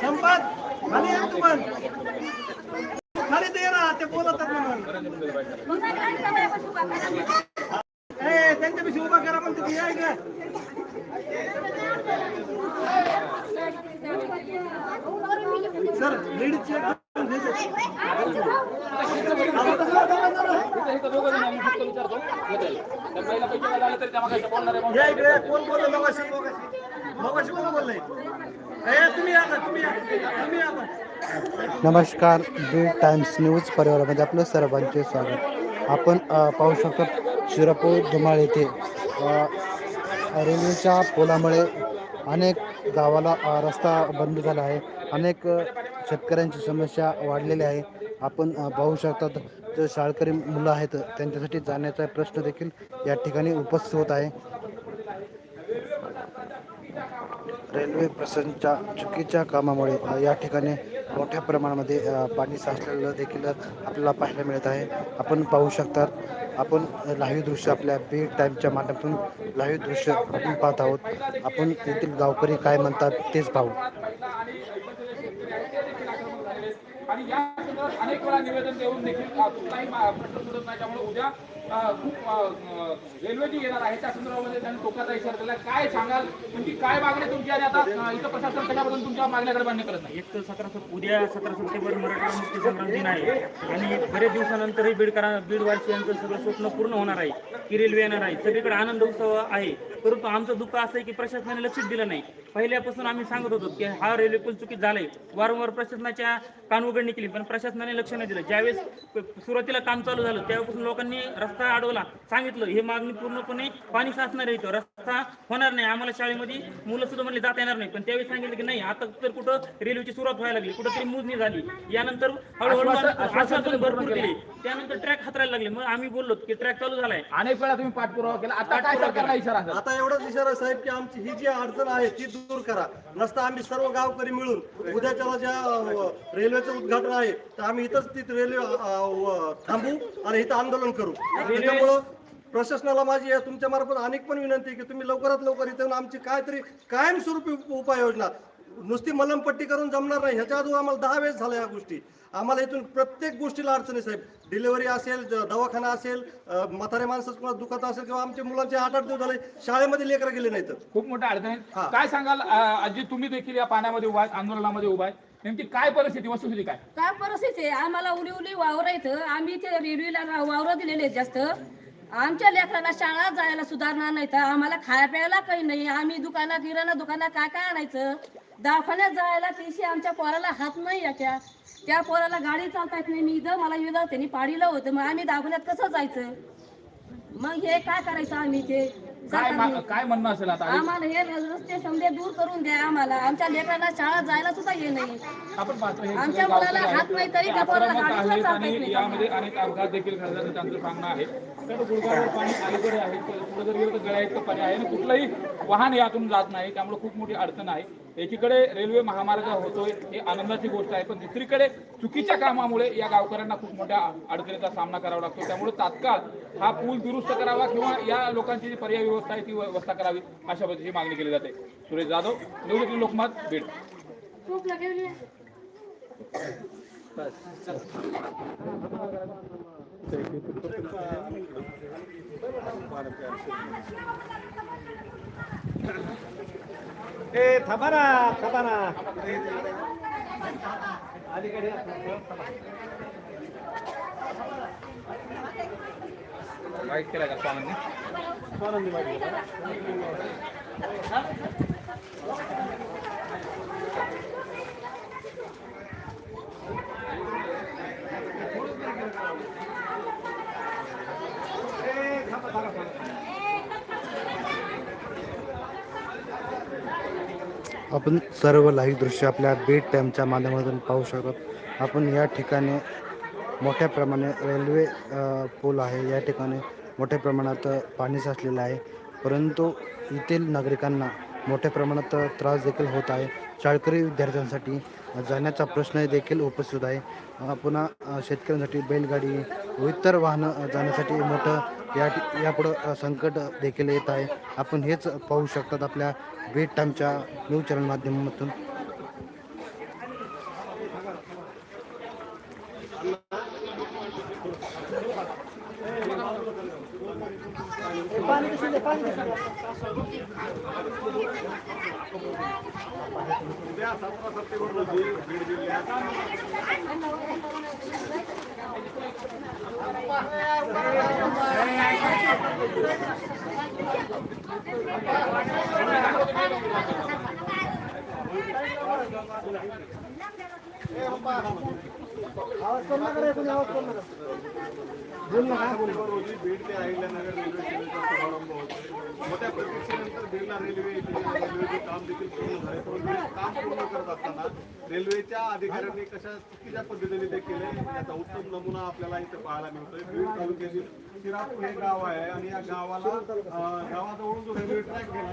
संपत खाली या तू पण खाली ते ना ते बोलत मग ए त्यांच्यापेक्षा उभा करा म्हणते ती या इकडे. सर लेडीज चेक या इकडे. कोण बोललं मगाशी? मगाशी मगाशी कोण बोललंय? ए तुम्ही या ना तुम्ही या. तुम्ही या ना नमस्कार बीड टाइम्स न्यूज परिवारामध्ये आपलं सर्वांचे स्वागत. आपण अ, पाहू शकतो शिरापूर धुमाळ येथे. अ, रेल्वेच्या पुलामुळे अनेक गावाला अ, रस्ता बंद झाला आहे. अनेक अ, शेतकऱ्यांची समस्या वाढलेली आहे. आपण अ, पाहू शकतात जे शाळकरी मुलं आहेत त्यांच्यासाठी जाण्याचा प्रश्न देखील या ठिकाणी उपस्थित होत आहे. रेल्वे प्रशासनच्या चुकीच्या कामामुळे या ठिकाणी मोठ्या प्रमाणामध्ये पाणी साचलेलं देखील आपल्याला पाहायला मिळत आहे. आपण पाहू शकतात आपण लाईव्ह दृश्य आपल्या बी टाईमच्या माध्यमातून लाईव्ह दृश्य आपण पाहत आहोत. आपण येथील गावकरी काय म्हणतात तेच पाहू. आणि या संदर्भात अनेक वेळा निवेदन देऊन देखील कुठलाही प्रश्न सुटत नाही. त्यामुळे उद्या खूप रेल्वे जी येणार आहे त्या संदर्भामध्ये त्यांनी टोकाचा इशारा दिला. काय सांगाल? तुमची काय मागणी तुमची? आणि आता इथं प्रशासन कशाबद्दल तुमच्या मागण्याकडे मान्य करत नाही? एक तर सतरा उद्या सतरा सप्टेंबर मराठा मुक्ती संग्राम दिन आहे. आणि बरेच दिवसानंतरही बीडकरा बीडवासियांचं सगळं स्वप्न पूर्ण होणार आहे. की रेल्वे येणार आहे. सगळीकडे आनंद उत्सव आहे. परंतु आमचं दुःख असं आहे की प्रशासनाने लक्षच दिलं नाही. पहिल्यापासून आम्ही सांगत होतो की हा रेल्वे पूल चुकीत झालाय. वारंवार प्रशासनाच्या कान उघडणी केली पण प्रशासनाने लक्ष नाही दिलं. ज्यावेळेस सुरुवातीला काम चालू झालं त्यावेळेपासून लोकांनी रस्ता अडवला. सांगितलं हे मागणी पूर्णपणे पाणी साचणार आहे इथं रस्ता होणार नाही. आम्हाला शाळेमध्ये मुलं सुद्धा म्हणले जाता येणार नाही. पण त्यावेळी सांगितलं की नाही आता तर कुठं रेल्वेची सुरुवात व्हायला लागली. कुठं तरी मोजणी झाली. यानंतर हळूहळू आश्वासन भरपूर केले. त्यानंतर ट्रॅक हातरायला लागले. मग आम्ही बोललो की ट्रॅक चालू झालाय. अनेक वेळा तुम्ही पाठपुरावा केला. आता काय सरकारला इशारा आता एवढाच इशारा साहेब की आमची ही जी अडचण आहे ती दूर करा. नसता आम्ही सर्व गावकरी मिळून उद्याच्याला ज्या रेल्वेचं उद्घाटन आहे तर आम्ही इथंच तिथं रेल्वे थांबू आणि इथं आंदोलन करू. त्याच्यामुळं प्रशासनाला माझी तुमच्या मार्फत अनेक पण विनंती आहे की तुम्ही लवकरात लवकर इथं आमची आमची काहीतरी कायमस्वरूपी उपाययोजना नुसती मलमपट्टी करून जमणार नाही. ह्याच्या अगोदर आम्हाला दहा वेळेस झाल्या या गोष्टी. आम्हाला इथून प्रत्येक गोष्टीला अडचण आहे साहेब. डिलिव्हरी असेल दवाखाना असेल म्हातारे माणसाचं कोणाला दुखत असेल किंवा आमच्या मुलांचे आठ आठ दिवस झाले शाळेमध्ये लेकरं गेले नाहीत. खूप मोठ्या अडचणी हा. काय सांगाल आजी तुम्ही देखील या पाण्यामध्ये उभा आहे आंदोलनामध्ये उभा आहे नेमकी काय परिस्थिती वस्तुस्थिती काय? काय परिस्थिती आहे? आम्हाला उली उली वावर येतं आम्ही ते रेल्वेला वावर दिलेले जास्त. आमच्या लेकराला शाळा जायला सुधारणार नाही तर आम्हाला खाया प्यायला काही नाही. आम्ही दुकानात किराणा दुकानात काय काय आणायचं? दवाखान्यात जायला पैसे आमच्या पोराला हात नाही याच्या. त्या पोराला गाडी चालता येत नाही. मी इथं मला विधा त्यांनी पाडीलं होतं. मग आम्ही दवाखान्यात कसं जायचं? मग हे काय करायचं आम्ही ते काय मा- काय म्हणणं असेल आता? आम्हाला हे रस्ते समजे दूर करून द्या आम्हाला. आमच्या लेकराला शाळा जायला सुद्धा हे नाही. आपण पाहतो हे आमच्या मुलाला हात. नाही तरी ते त्या पोराला आक्रमक गाडीवर आहेत चालता येत आणि नाही. यामध्ये अनेक अपघात देखील घडल्याचं त्यांचं सांगणं आहे. तर गुडघावर पाणी अलीकडे आहे. तर पुढे जर गेलं तर गळ्या इतकं पाणी आहे. आणि कुठलंही वाहन यातून जात नाही. त्यामुळे खूप मोठी अडचण आहे. एकीकडे रेल्वे महामार्ग होतोय ही आनंदाची गोष्ट आहे पण दुसरीकडे चुकीच्या कामामुळे या गावकऱ्यांना खूप मोठ्या अडचणीचा सामना करावा लागतो. त्यामुळे तात्काळ हा पूल दुरुस्त करावा किंवा या लोकांची जी पर्याय व्यवस्था आहे ती व्यवस्था करावी अशा पद्धतीची मागणी केली जाते. सुरेश जाधव न्यूज लोकमत बीड. ए थांबा ना थांबा ना. अलीकडे वाईट केला का स्वामींनी? आपण सर्व लाईव्ह दृश्य आपल्या बेट टाईमच्या माध्यमातून पाहू शकत. आपण या ठिकाणी मोठ्या प्रमाणे रेल्वे पूल आहे. या ठिकाणी मोठ्या प्रमाणात पाणी साचलेलं आहे. परंतु येथील नागरिकांना मोठ्या प्रमाणात त्रास देखील होत आहे. शाळकरी विद्यार्थ्यांसाठी जाण्याचा प्रश्न देखील उपस्थित आहे. पुन्हा शेतकऱ्यांसाठी बैलगाडी व इतर वाहनं जाण्यासाठी मोठं या यापुढं संकट देखील येत आहे. आपण हेच पाहू शकतात आपल्या बेट टाईमच्या न्यूज चॅनल माध्यमातून. उद्या सतरा सप्टेंबर रोजी बीड जिल्ह्यात रोजी बीड ते अहिल्यानगर रेल्वे सेवेचा शुभारंभ होतो मोठ्या प्रतीक्षेनंतर बीडला रेल्वे रेल्वेचे काम देखील पूर्ण झाले परंतु काम पूर्ण करत असताना रेल्वेच्या अधिकाऱ्यांनी कशा चुकीच्या पद्धतीने ते केले याचा उत्तम नमुना आपल्याला इथे पाहायला मिळतोय बीड तालुक्यातील शिरापूर हे. गाव आहे आणि या गावाला गावाजवळून जो रेल्वे ट्रॅक गेला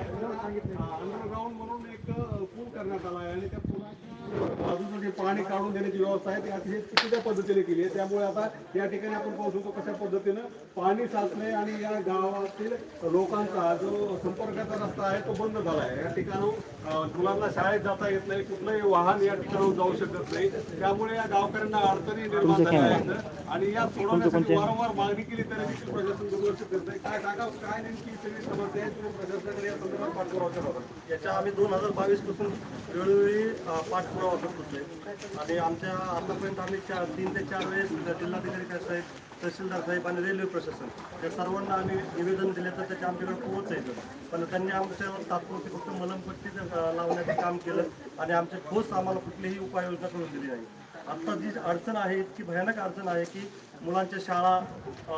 अंडरग्राऊंड म्हणून एक पूल करण्यात आला आहे आणि त्या पुलाच्या बाजूचं जे पाणी काढून देण्याची व्यवस्था आहे ती अतिशय चुकीच्या पद्धतीने केली आहे. त्यामुळे आता या ठिकाणी आपण पाहू शकतो कशा पद्धतीनं पाणी साचलंय आणि या गावातील लोकांचा जो संपर्काचा रस्ता आहे तो बंद झाला आहे. या ठिकाणी मुलांना शाळेत जाता येत नाही कुठलंही वाहन या ठिकाणी जाऊ शकत नाही. त्यामुळे या गावकऱ्यांना अडचणी निर्माण झाल्या आहेत. आणि या सोडवण्यासाठी वारंवार मागणी केली तरी देखील प्रशासन दुर्लक्ष करत आहे काय सांगा काय नेमकी सगळी समस्या आहे तुम्ही प्रशासनाकडे या संदर्भात पाठपुरावा होता. याच्या आम्ही दोन हजार बावीसपासून वेळोवेळी पाठपुरावा करत होते. आणि आमच्या आतापर्यंत आम्ही चार तीन ते चार वेळेस जिल्हाधिकारी साहेब तहसीलदार साहेब आणि रेल्वे प्रशासन या सर्वांना आम्ही निवेदन दिले तर त्याच्या आमच्याकडे पोहोचायचं पण त्यांनी आमच्यावर तात्पुरती फक्त मलमपट्टी लावण्याचं काम केलं आणि आमचे ठोस आम्हाला कुठलीही उपाययोजना करून दिली नाही. आत्ता जी अडचण आहे इतकी भयानक अडचण आहे की मुलांच्या शाळा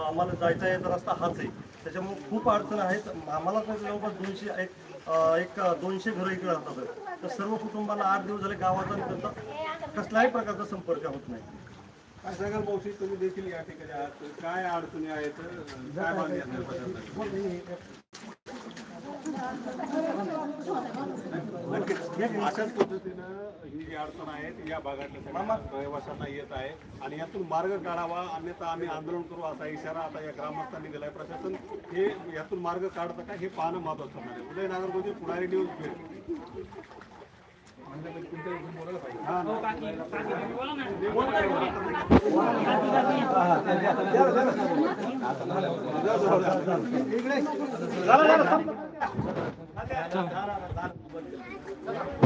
आम्हाला जायचा यायचा रस्ता हाच आहे. त्याच्यामुळे खूप अडचण आहेत. आम्हाला तर जवळपास दोनशे एक एक दोनशे घरं इकडे राहतात. तर सर्व कुटुंबाला आठ दिवस झाले गावाचा आणि त्यांचा कसल्याही प्रकारचा संपर्क होत नाही. काय सांगाल मावशी तुम्ही देखील या ठिकाणी आहात. काय अडचणी आहेत? काय मागणी अशाच पद्धतीनं ही जी अडचण आहे ती या भागातल्या रहिवाशांना येत आहे. आणि यातून मार्ग काढावा अन्यथा आम्ही आंदोलन करू असा इशारा आता या ग्रामस्थांनी दिलाय. प्रशासन हे यातून मार्ग काढतं का हे पाहणं महत्वाचं होणार आहे. उदय नागरगोजे पुढारी न्यूज बीड 감사합니다.